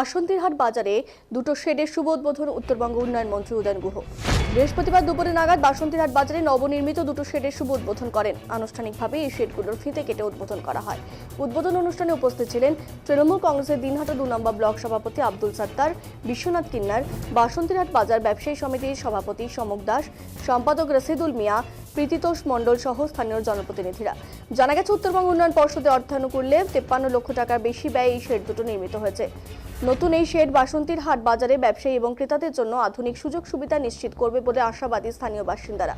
বাসন্তীরহাট বাজারে দুটো শেডের শুভ উদ্বোধন উত্তরবঙ্গ উন্নয়ন মন্ত্রী উদয়ন গুহ। বৃহস্পতিবার দুপুরে নাগাদ বাসন্তীরহাট বাজারে নবনির্মিত দুটো শেডের শুভ উদ্বোধন করেন। আনুষ্ঠানিকভাবে এই শেডগুলোর ফিতে কেটে উদ্বোধন করা হয়। উদ্বোধন অনুষ্ঠানে উপস্থিত ছিলেন তৃণমূল কংগ্রেসের দিনহাটা দু নম্বর ব্লক সভাপতি আব্দুল সত্তার, বিশ্বনাথ কিন্নার বাসন্তীরহাট বাজার ব্যবসায়ী সমিতির সভাপতি সমক দাস, সম্পাদক রশিদুল মিয়া প্রীতিতোষ মণ্ডল সহ স্থানীয় জনপ্রতিনিধিরা। জানা গেছে, উত্তরবঙ্গ উন্নয়ন পর্ষদে অর্থানুকূল্যে তেপ্পান্ন লক্ষ টাকার বেশি ব্যয়ে এই শেড দুটো নির্মিত হয়েছে। নতুন এই শেড বাসন্তীর হাট বাজারে ব্যবসায়ী এবং ক্রেতাদের জন্য আধুনিক সুযোগ সুবিধা নিশ্চিত করবে বলে আশাবাদী স্থানীয় বাসিন্দারা।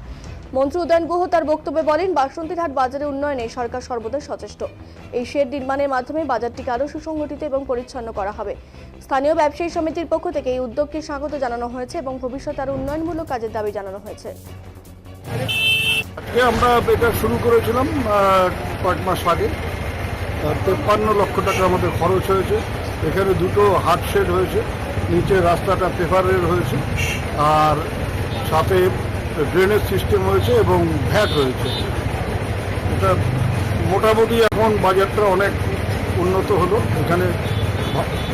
মন্ত্রী উদয়ন গুহ তার বক্তব্যে বলেন, বাসন্তীর হাট বাজারের উন্নয়নে সরকার সর্বদা সচেষ্ট। এই শেড নির্মাণের মাধ্যমে বাজারটিকে আরও সুসংগঠিত এবং পরিচ্ছন্ন করা হবে। স্থানীয় ব্যবসায়ী সমিতির পক্ষ থেকে এই উদ্যোগকে স্বাগত জানানো হয়েছে এবং ভবিষ্যতে আরও উন্নয়নমূলক কাজের দাবি জানানো হয়েছে। আজকে আমরা এটা শুরু করেছিলাম কয়েক মাস আগে। তেপ্পান্ন লক্ষ টাকা আমাদের খরচ হয়েছে। এখানে দুটো হাট শেড হয়েছে, নিচে রাস্তাটা পেপারের হয়েছে, আর সাথে ড্রেনেজ সিস্টেম হয়েছে এবং ভ্যাট হয়েছে। এটা মোটামুটি এখন বাজারটা অনেক উন্নত হলো। এখানে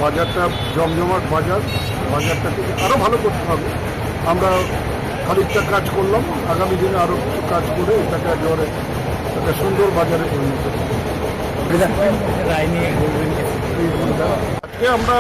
বাজারটা জমজমাট বাজার বাজারটাকে আরও ভালো করতে হবে। আমরা খানিকটা কাজ করলাম। আগামী দিনে আরও কিছু কাজ করে এটাকে একেবারে একটা সুন্দর বাজারে পরিণত আজকে আমরা